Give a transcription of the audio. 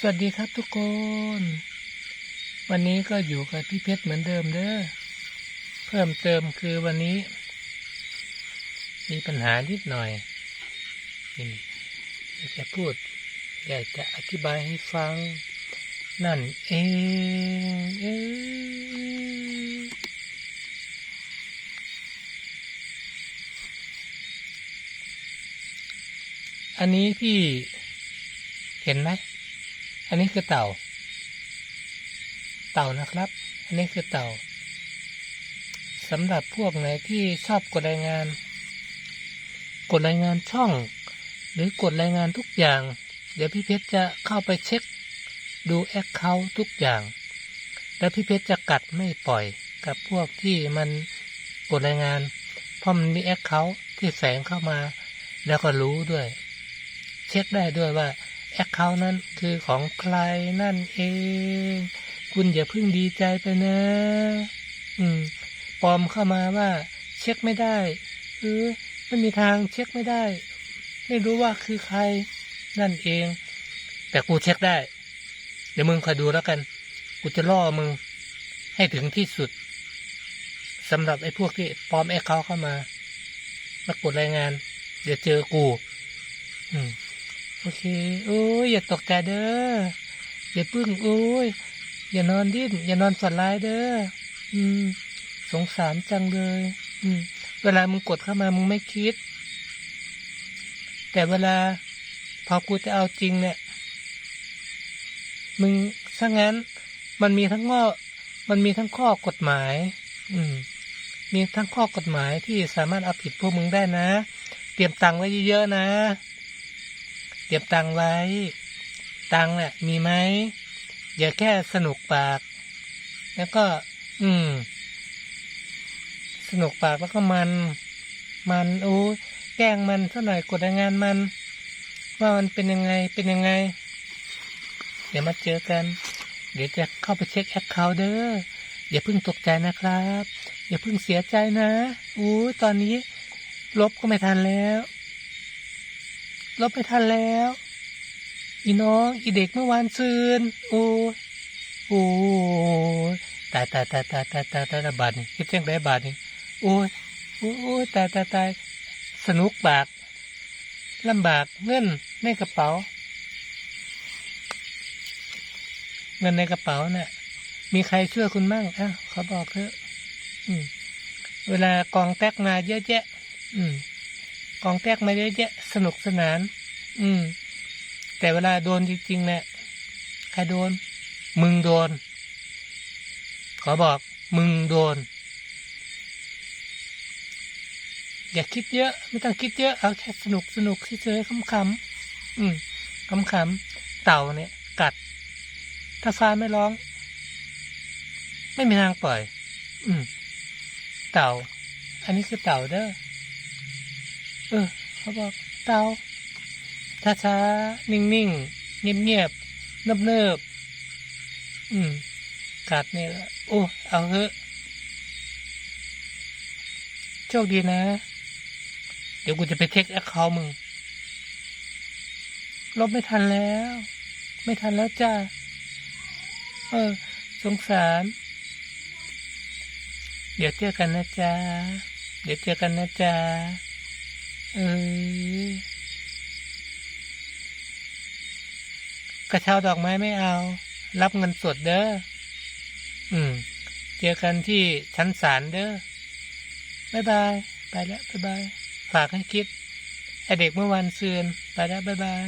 สวัสดีครับทุกคน วันนี้ก็อยู่กับพี่เพชรเหมือนเดิมเด้อเพิ่มเติมคือวันนี้ มีปัญหานิดหน่อยนี่อยากจะพูด อยากจะอธิบายให้ฟัง นั่นเองเอ้ยอันนี้พี่เห็นไหม อันนี้คือเต่า เต่านะครับ อันนี้คือเต่าสำหรับพวกไหนที่ชอบกดรายงาน กดรายงานช่อง หรือกดรายงานทุกอย่าง เดี๋ยวพี่เพชรจะเข้าไปเช็ค ดูแอคเคาท์ทุกอย่าง แล้วพี่เพชรจะกัดไม่ปล่อยกับพวกที่มันกดรายงาน เพราะมันมีแอคเคาท์ที่แฝงเข้ามา แล้วก็รู้ด้วย เช็คได้ด้วยว่า แอคเคาท์นั้นคือของใครนั่นเอง คุณอย่าเพิ่งดีใจไปนะ อืมปลอมเข้ามาว่า เช็คไม่ได้เออไม่มีทางเช็คไม่ได้ ไม่รู้ว่าคือใครนั่นเอง แต่กูเช็คได้ เดี๋ยวมึงคอยดูแล้วกัน กูจะล่อมึง ให้ถึงที่สุดสำหรับไอ้พวกที่ปลอมแอคเคาท์เข้ามา มากดรายงาน เดี๋ยวเจอกู อืม โอเค โอ้ยอย่าตกใจเด้อ อย่าพึ่งโอ้ย อย่านอนดิ้น อย่านอนฝันร้ายเด้อ อืม สงสารจังเลย อืม เวลามึงกดเข้ามามึงไม่คิด แต่เวลา พอกูจะเอาจริงเนี่ย มึงถ้างั้น มันมีทั้งข้อ มันมีทั้งข้อกฎหมาย อืม มีทั้งข้อกฎหมายที่สามารถเอาผิดพวกมึงได้นะ เตรียมตังค์ไว้เยอะๆนะ เตรียมตังไว้ ตังค์เนี่ยมีไหมอย่าแค่สนุกปาก แล้วก็ อืม สนุกปากแล้วก็มัน มันโอ้แกล้งมันสักหน่อยกดรายงานมัน ว่ามันเป็นยังไงเป็นยังไง เดี๋ยวมาเจอกัน เดี๋ยวจะเข้าไปเช็คแอคเคาท์เด้ออย่าเพิ่งตกใจนะครับ อย่าเพิ่งเสียใจนะอู้ตอนนี้ ลบก็ไม่ทันแล้ว ลบไม่ทันแล้ว อีน้อง อีเด็กเมื่อวานซืน โอ้ยโอ้ยตายตายตายตายตายตายตายบาทนี่คิดจังได้บาทนี่โอ้ยโอ้ยตายตายตายสนุกบากลำบากเงินในกระเป๋า เงินในกระเป๋าเนี่ยมีใครช่วยคุณมั่งอะเขาบอกเถอะอืมเวลากองแตกมาเยอะแยะ อืม กองแตกมาเยอะแยะสนุกสนาน อืม แต่เวลาโดนจริงๆเนี่ยใครโดน มึงโดน ขอบอก มึงโดน อย่าคิดเยอะ ไม่ต้องคิดเยอะ เอาแค่สนุกสนุกเฉยๆขำๆอืมขำๆเต่าเนี่ย กัด ถ้าฟ้าไม่ร้อง ไม่มีทางปล่อย อืม เต่า อันนี้คือเต่าเด้อ เออ เขาบอกเตาช้าช้านิ่งนิ่งเงียบเงียบเนิบเนิบอืมกัดเนี่ยโอ้เอาเถอะโชคดีนะ เดี๋ยวกูจะไปเช็คแอคเคาท์มึง ลบไม่ทันแล้ว ไม่ทันแล้วจ้า เออ สงสาร เดี๋ยวเจอกันนะจ๊ะ เดี๋ยวเจอกันนะจ๊ะ เออ กระเช้าดอกไม้ไม่เอา รับเงินสดเด้อ อืม เจอกันที่ชั้นศาลเด้อบ๊ายบาย ไปแล้วบ๊ายบาย ฝากให้คิดไอเด็กเมื่อวันซืนไปแล้วบ๊ายบาย